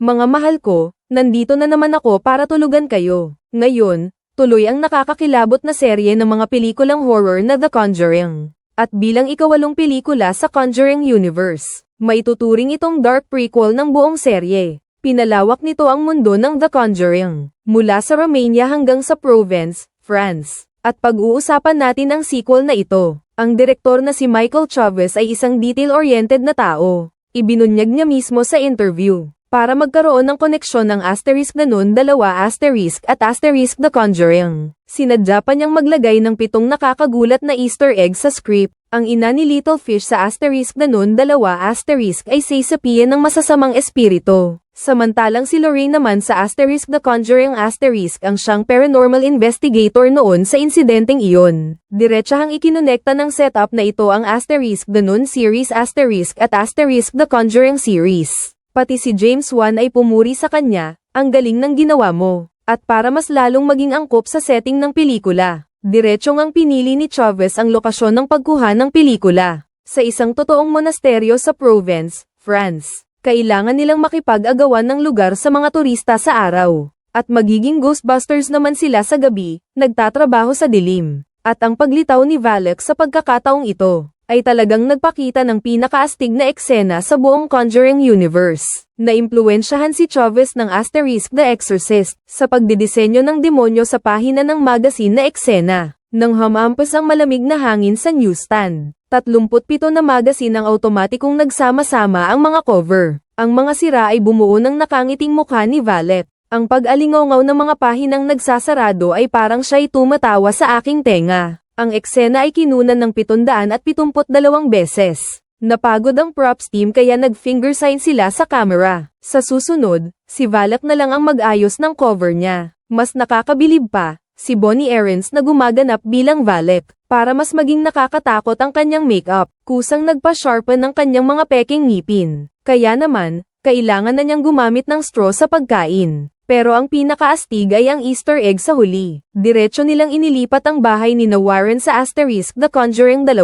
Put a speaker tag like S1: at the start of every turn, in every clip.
S1: Mga mahal ko, nandito na naman ako para tulugan kayo. Ngayon, tuloy ang nakakakilabot na serye ng mga pelikulang horror na The Conjuring. At bilang ikawalong pelikula sa Conjuring Universe, maituturing itong dark prequel ng buong serye. Pinalawak nito ang mundo ng The Conjuring, mula sa Romania hanggang sa Provence, France. At pag-uusapan natin ang sequel na ito. Ang direktor na si Michael Chavez ay isang detail-oriented na tao. Ibinunyag niya mismo sa interview. Para magkaroon ng koneksyon ng asterisk na nun dalawa asterisk at asterisk The Conjuring. Sinadya pa niyang maglagay ng pitong nakakagulat na easter egg sa script. Ang ina ni Little Fish sa asterisk na nun dalawa asterisk ay seisapian ng masasamang espiritu. Samantalang si Lorraine naman sa asterisk The Conjuring asterisk ang siyang paranormal investigator noon sa insidenteng iyon. Diretsahang ikinonekta ng setup na ito ang asterisk The Nun series asterisk at asterisk The Conjuring series. Pati si James Wan ay pumuri sa kanya, ang galing ng ginawa mo. At para mas lalong maging angkop sa setting ng pelikula, diretsyong ang pinili ni Chavez ang lokasyon ng pagkuha ng pelikula. Sa isang totoong monasteryo sa Provence, France, kailangan nilang makipag-agawan ng lugar sa mga turista sa araw. At magiging Ghostbusters naman sila sa gabi, nagtatrabaho sa dilim. At ang paglitaw ni Valek sa pagkakataong ito, ay talagang nagpakita ng pinakaastig na eksena sa buong Conjuring universe. Naimpluwensyahan si Chavez ng Asterisk the Exorcist sa pagdidisenyo ng demonyo sa pahina ng magazine na eksena. Nang hamampas ang malamig na hangin sa newsstand, 37 na magazine ang automatikong nagsama-sama ang mga cover. Ang mga sira ay bumuo ng nakangiting mukha ni Valet. Ang pag-alingaw ng mga pahinang nagsasarado ay parang siya'y tumatawa sa aking tenga. Ang eksena ay kinunan ng 772 beses. Napagod ang props team kaya nag-finger sign sila sa camera. Sa susunod, si Valak na lang ang mag-ayos ng cover niya. Mas nakakabilib pa, si Bonnie Aarons na gumaganap bilang Valak. Para mas maging nakakatakot ang kanyang makeup, kusang nagpa-sharpen ng kanyang mga peking ngipin. Kaya naman, kailangan na niyang gumamit ng straw sa pagkain. Pero ang pinakaastig ay ang Easter egg sa huli. Diretso nilang inilipat ang bahay ni na Warren sa Asterisk The Conjuring 2.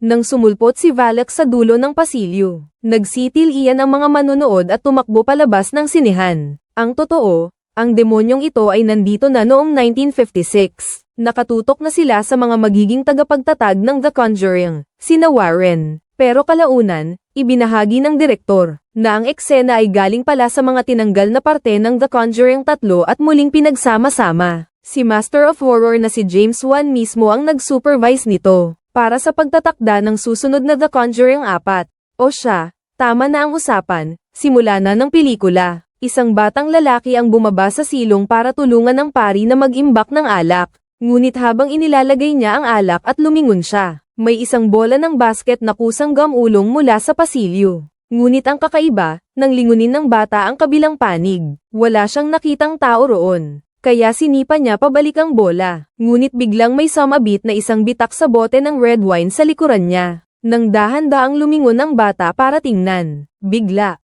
S1: Nang sumulpot si Valak sa dulo ng pasilyo. Nagsitil iyan ang mga manonood at tumakbo palabas ng sinehan. Ang totoo, ang demonyong ito ay nandito na noong 1956. Nakatutok na sila sa mga magiging tagapagtatag ng The Conjuring, sina Warren. Pero kalaunan, ibinahagi ng direktor, na ang eksena ay galing pala sa mga tinanggal na parte ng The Conjuring 3 at muling pinagsama-sama. Si Master of Horror na si James Wan mismo ang nag-supervise nito, para sa pagtatakda ng susunod na The Conjuring 4. O siya, tama na ang usapan, simula na ng pelikula. Isang batang lalaki ang bumaba sa silong para tulungan ang pari na mag-imbak ng alak. Ngunit habang inilalagay niya ang alak at lumingon siya, may isang bola ng basket na kusang gamulong mula sa pasilyo. Ngunit ang kakaiba, nang lingunin ng bata ang kabilang panig, wala siyang nakitang tao roon. Kaya sinipa niya pabalik ang bola. Ngunit biglang may sumabit na isang bitak sa bote ng red wine sa likuran niya. Nang dahan-daang lumingon ang bata para tingnan. Bigla.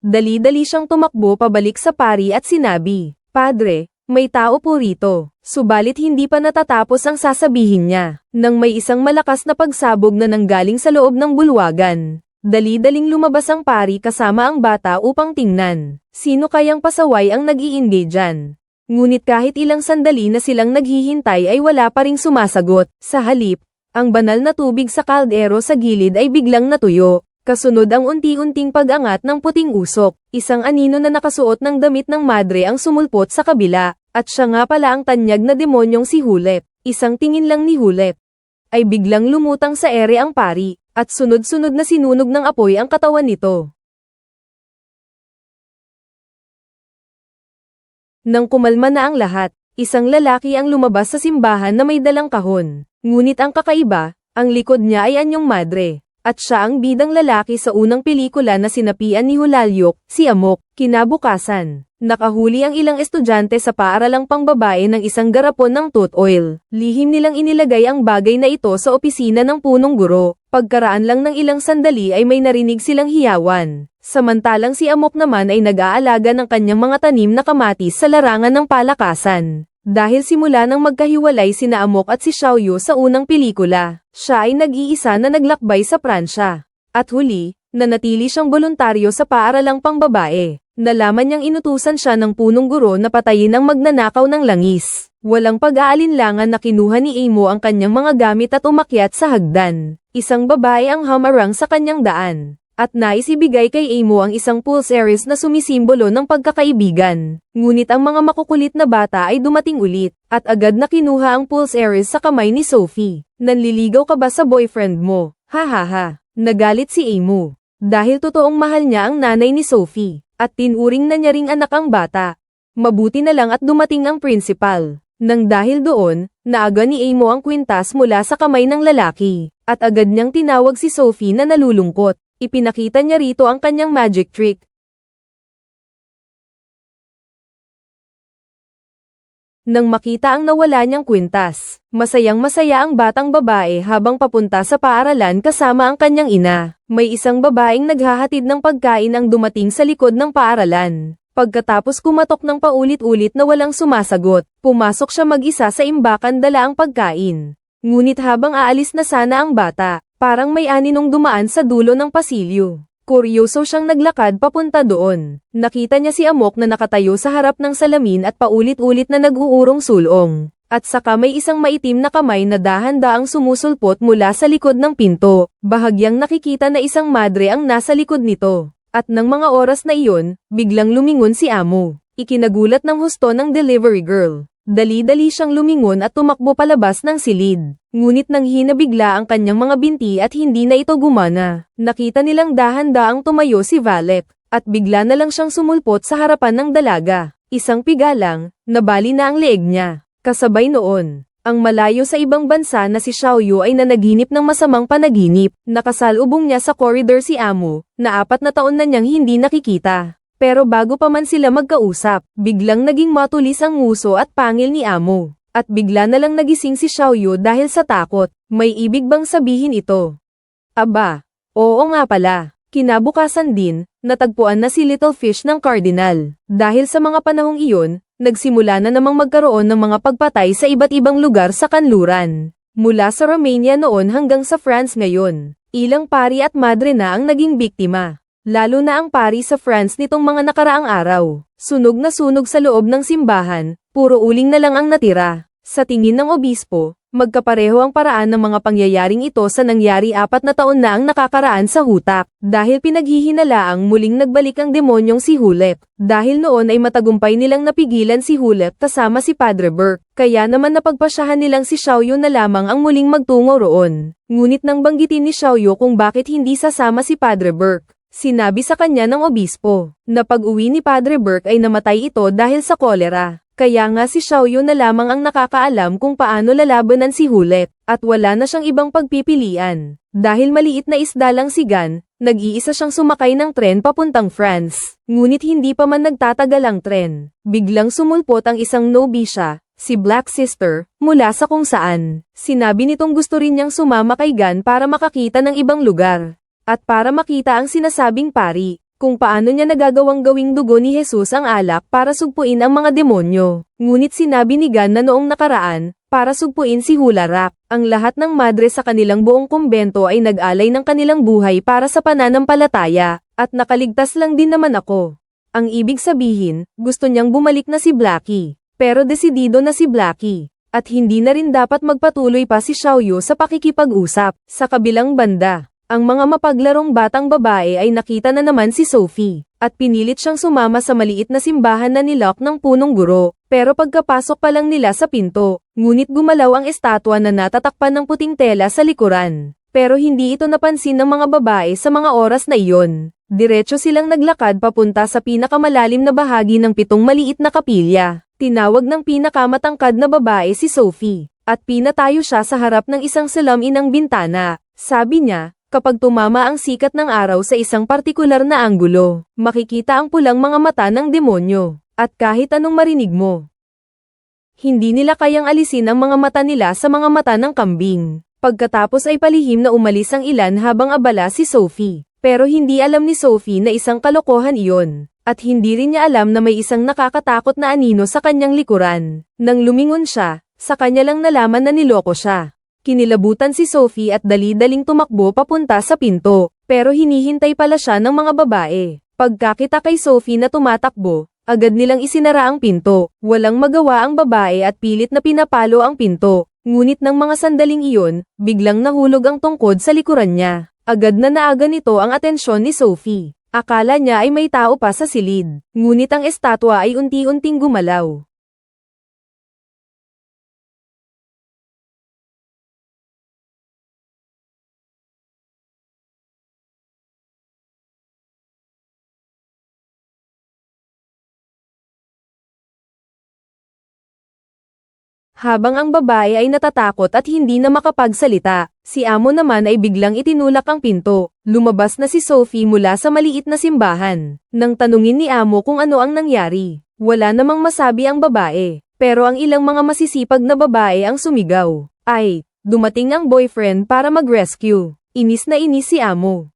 S1: Dali-dali siyang tumakbo pabalik sa pari at sinabi, Padre, may tao po rito. Subalit hindi pa natatapos ang sasabihin niya, nang may isang malakas na pagsabog na nanggaling sa loob ng bulwagan. Dali-daling lumabas ang pari kasama ang bata upang tingnan. Sino kayang pasaway ang nag-iingay dyan? Ngunit kahit ilang sandali na silang naghihintay ay wala pa ring sumasagot. Sa halip, ang banal na tubig sa kaldero sa gilid ay biglang natuyo. Kasunod ang unti-unting pag-angat ng puting usok. Isang anino na nakasuot ng damit ng madre ang sumulpot sa kabila. At siya nga pala ang tanyag na demonyong si Hulep. Isang tingin lang ni Hulep. Ay biglang lumutang sa ere ang pari. At sunod-sunod na sinunog ng apoy ang katawan nito. Nang kumalma na ang lahat, isang lalaki ang lumabas sa simbahan na may dalang kahon. Ngunit ang kakaiba, ang likod niya ay anyong madre. At siya ang bidang lalaki sa unang pelikula na sinapian ni Hulalyok, si Amok. Kinabukasan, nakahuli ang ilang estudyante sa paaralang pangbabae ng isang garapon ng tooth oil. Lihim nilang inilagay ang bagay na ito sa opisina ng punong guro. Pagkaraan lang ng ilang sandali ay may narinig silang hiyawan. Samantalang si Amok naman ay nag-aalaga ng kanyang mga tanim na kamatis sa larangan ng palakasan. Dahil simula nang magkahiwalay sina Amok at si Xiaoyu sa unang pelikula, siya ay nag-iisa na naglakbay sa Pransya. At huli, nanatili siyang voluntaryo sa paaralang pangbabae. Nalaman niyang inutusan siya ng punong guro na patayin ang magnanakaw ng langis. Walang pag-aalinlangan na kinuha ni Amo ang kanyang mga gamit at umakyat sa hagdan. Isang babae ang hamarang sa kanyang daan. At nais ibigay kay Amo ang isang pulse Aries na sumisimbolo ng pagkakaibigan. Ngunit ang mga makukulit na bata ay dumating ulit, at agad na kinuha ang pulse Aries sa kamay ni Sophie. Nanliligaw ka ba sa boyfriend mo? Ha ha ha. Nagalit si Amo. Dahil totoong mahal niya ang nanay ni Sophie, at tinuring na niya ring anak ang bata. Mabuti na lang at dumating ang principal. Nang dahil doon, naaga ni Amo ang kwintas mula sa kamay ng lalaki, at agad niyang tinawag si Sophie na nalulungkot. Ipinakita niya rito ang kanyang magic trick. Nang makita ang nawala niyang kwintas, masayang masaya ang batang babae habang papunta sa paaralan kasama ang kanyang ina. May isang babaeng naghahatid ng pagkain ang dumating sa likod ng paaralan. Pagkatapos kumatok ng paulit-ulit na walang sumasagot, pumasok siya mag-isa sa imbakan dala ang pagkain. Ngunit habang aalis na sana ang bata, parang may aninong dumaan sa dulo ng pasilyo. Kuryoso siyang naglakad papunta doon. Nakita niya si Amok na nakatayo sa harap ng salamin at paulit-ulit na nag-uurong sulong. At saka may isang maitim na kamay na dahan-daang sumusulpot mula sa likod ng pinto. Bahagyang nakikita na isang madre ang nasa likod nito. At ng mga oras na iyon, biglang lumingon si Amo. Ikinagulat ng husto ng delivery girl. Dali-dali siyang lumingon at tumakbo palabas ng silid. Ngunit nang hinabigla ang kanyang mga binti at hindi na ito gumana. Nakita nilang dahan-daang tumayo si Valet, at bigla na lang siyang sumulpot sa harapan ng dalaga. Isang piga lang, nabali na ang leeg niya. Kasabay noon, ang malayo sa ibang bansa na si Xiaoyu ay nanaginip ng masamang panaginip. Nakasalubong niya sa corridor si Amo, na apat na taon na niyang hindi nakikita. Pero bago pa man sila magkausap, biglang naging matulis ang nguso at pangil ni Amo. At bigla na lang nagising si Xiaoyu dahil sa takot. May ibig bang sabihin ito? Aba, oo nga pala. Kinabukasan din, natagpuan na si Little Fish ng Cardinal. Dahil sa mga panahong iyon, nagsimula na namang magkaroon ng mga pagpatay sa iba't ibang lugar sa kanluran. Mula sa Romania noon hanggang sa France ngayon, ilang pari at madre na ang naging biktima. Lalo na ang pari sa France nitong mga nakaraang araw. Sunog na sunog sa loob ng simbahan, puro uling na lang ang natira. Sa tingin ng obispo, magkapareho ang paraan ng mga pangyayaring ito sa nangyari apat na taon na ang nakakaraan sa hutak. Dahil pinaghihinalaang muling nagbalik ang demonyong si Hulep. Dahil noon ay matagumpay nilang napigilan si Hulep kasama si Padre Burke. Kaya naman napagpasyahan nilang si Xiaoyu na lamang ang muling magtungo roon. Ngunit nang banggitin ni Xiaoyu kung bakit hindi sasama si Padre Burke, Sinabi sa kanya ng obispo, na pag-uwi ni Padre Burke ay namatay ito dahil sa kolera. Kaya nga si Xiaoyu na lamang ang nakakaalam kung paano lalabanan si Hulep, at wala na siyang ibang pagpipilian. Dahil maliit na isda lang si Gan, nag-iisa siyang sumakay ng tren papuntang France. Ngunit hindi pa man nagtatagal ang tren. Biglang sumulpot ang isang nobisya, si Black Sister, mula sa kung saan. Sinabi nitong gusto rin niyang sumama kay Gan para makakita ng ibang lugar. At para makita ang sinasabing pari, kung paano niya nagagawang gawing dugo ni Jesus ang alak para sugpuin ang mga demonyo. Ngunit sinabi ni Gan na noong nakaraan, para sugpuin si Hularap, ang lahat ng madre sa kanilang buong kumbento ay nag-alay ng kanilang buhay para sa pananampalataya, at nakaligtas lang din naman ako. Ang ibig sabihin, gusto niyang bumalik na si Blackie, pero desidido na si Blackie. At hindi na rin dapat magpatuloy pa si Xiaoyu sa pakikipag-usap, sa kabilang banda. Ang mga mapaglarong batang babae ay nakita na naman si Sophie, at pinilit siyang sumama sa maliit na simbahan na nilok ng punong guro, pero pagkapasok pa lang nila sa pinto, ngunit gumalaw ang estatwa na natatakpan ng puting tela sa likuran. Pero hindi ito napansin ng mga babae sa mga oras na iyon. Diretso silang naglakad papunta sa pinakamalalim na bahagi ng pitong maliit na kapilya. Tinawag ng pinakamatangkad na babae si Sophie, at pinatayo siya sa harap ng isang salaminang bintana. Sabi niya, kapag tumama ang sikat ng araw sa isang partikular na anggulo, makikita ang pulang mga mata ng demonyo, at kahit anong marinig mo. Hindi nila kayang alisin ang mga mata nila sa mga mata ng kambing. Pagkatapos ay palihim na umalis ang ilan habang abala si Sophie. Pero hindi alam ni Sophie na isang kalokohan iyon, at hindi rin niya alam na may isang nakakatakot na anino sa kanyang likuran. Nang lumingon siya, sa kanya lang nalaman na niloko siya. Kinilabutan si Sophie at dali-daling tumakbo papunta sa pinto. pero hinihintay pala siya ng mga babae. Pagkakita kay Sophie na tumatakbo, agad nilang isinara ang pinto. Walang magawa ang babae at pilit na pinapalo ang pinto. Ngunit ng mga sandaling iyon, biglang nahulog ang tungkod sa likuran niya. Agad na naaga nito ang atensyon ni Sophie. Akala niya ay may tao pa sa silid. Ngunit ang estatwa ay unti-unting gumalaw. Habang ang babae ay natatakot at hindi na makapagsalita, si Amo naman ay biglang itinulak ang pinto. Lumabas na si Sophie mula sa maliit na simbahan. Nang tanungin ni Amo kung ano ang nangyari, wala namang masabi ang babae. Pero ang ilang mga masisipag na babae ang sumigaw. Ay, dumating ang boyfriend para mag-rescue. Inis na inis si Amo.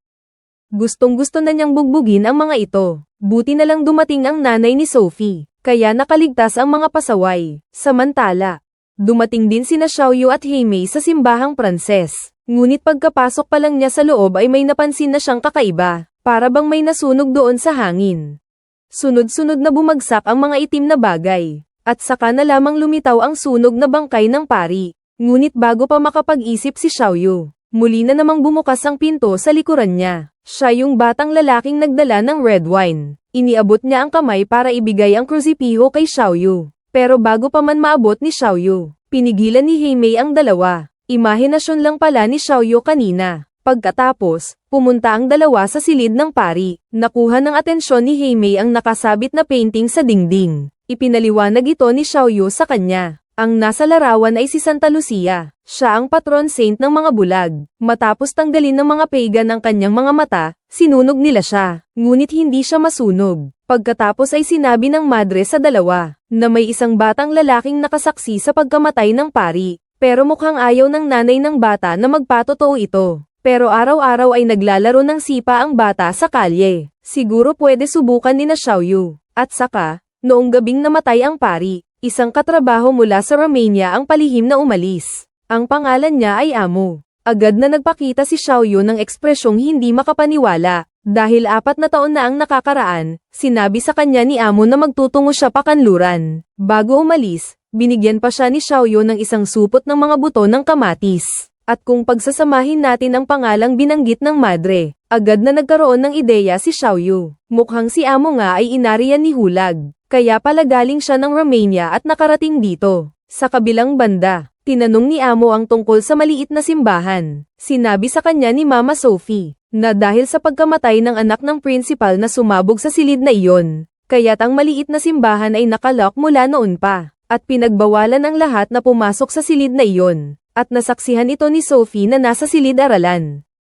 S1: Gustong gusto na niyang bugbugin ang mga ito. Buti na lang dumating ang nanay ni Sophie, kaya nakaligtas ang mga pasaway. Samantala, Dumating din sina Xiaoyu at Heimei sa simbahang Pranses. Ngunit pagkapasok pa lang niya sa loob ay may napansin na siyang kakaiba, para bang may nasunog doon sa hangin. Sunod-sunod na bumagsak ang mga itim na bagay, at saka na lamang lumitaw ang sunog na bangkay ng pari. Ngunit bago pa makapag-isip si Xiaoyu, muli na namang bumukas ang pinto sa likuran niya. Siya yung batang lalaking nagdala ng red wine. Iniabot niya ang kamay para ibigay ang krusipiho kay Xiaoyu. Pero bago pa man maabot ni Xiaoyu, pinigilan ni Heimei ang dalawa. Imahinasyon lang pala ni Xiaoyu kanina. Pagkatapos, pumunta ang dalawa sa silid ng pari. Nakuha ng atensyon ni Heimei ang nakasabit na painting sa dingding. Ipinaliwanag ito ni Xiaoyu sa kanya. Ang nasa larawan ay si Santa Lucia. Siya ang patron saint ng mga bulag. Matapos tanggalin ng mga pagan ang kanyang mga mata, sinunog nila siya. Ngunit hindi siya masunog. Pagkatapos ay sinabi ng madre sa dalawa, na may isang batang lalaking nakasaksi sa pagkamatay ng pari, pero mukhang ayaw ng nanay ng bata na magpatotoo ito. Pero araw-araw ay naglalaro ng sipa ang bata sa kalye. Siguro pwede subukan ni na Xiaoyu. At saka, noong gabing namatay ang pari, isang katrabaho mula sa Romania ang palihim na umalis. Ang pangalan niya ay Amo. Agad na nagpakita si Xiaoyu ng ekspresyong hindi makapaniwala, dahil apat na taon na ang nakakaraan, sinabi sa kanya ni Amo na magtutungo siya pa kanluran. Bago umalis, binigyan pa siya ni Xiaoyu ng isang supot ng mga buto ng kamatis. At kung pagsasamahin natin ang pangalang binanggit ng madre, agad na nagkaroon ng ideya si Xiaoyu. Mukhang si Amo nga ay inariyan ni Hulag, kaya pala galing siya ng Romania at nakarating dito. Sa kabilang banda, tinanong ni Amo ang tungkol sa maliit na simbahan. Sinabi sa kanya ni Mama Sophie, na dahil sa pagkamatay ng anak ng principal na sumabog sa silid na iyon, kaya't ang maliit na simbahan ay nakalock mula noon pa, at pinagbawalan ang lahat na pumasok sa silid na iyon, at nasaksihan ito ni Sophie na nasa silid-aralan.